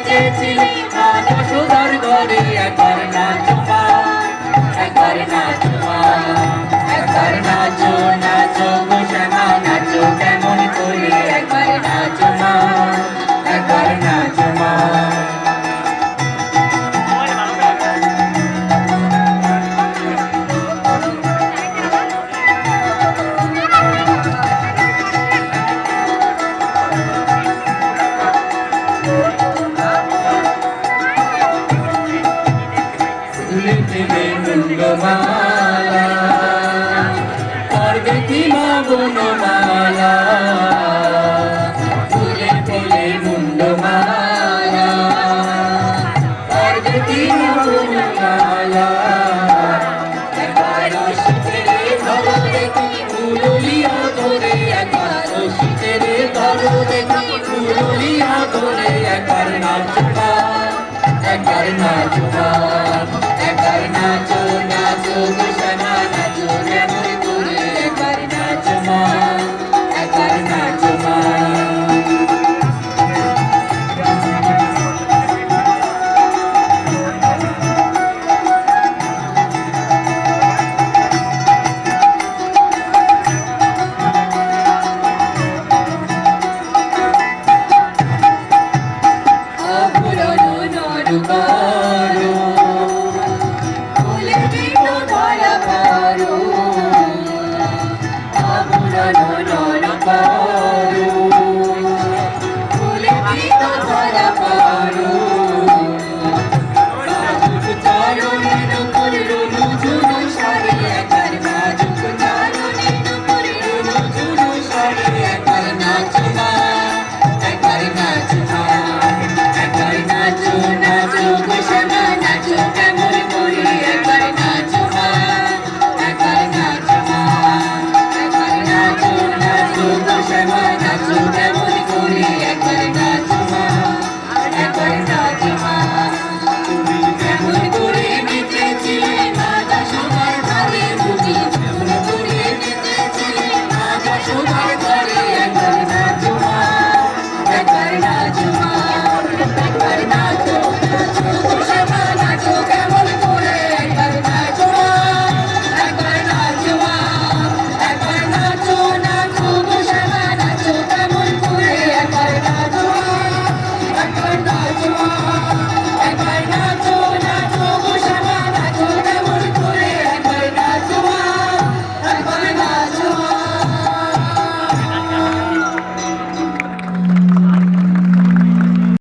নেচেছিলে সুন্দর গড়ি একবার না তোমার একবার না তোমার একবার না ফুলে প্রেমে মুন্ডমালা পার্বতী মা বনমালা ফুলে ফুলে মুন্ডমালা পার্বতী মা বনমালা ধরো দেখি ফুলিয়া ধরে একবার নাচবা একবার নাচবা na chu na chu Amen.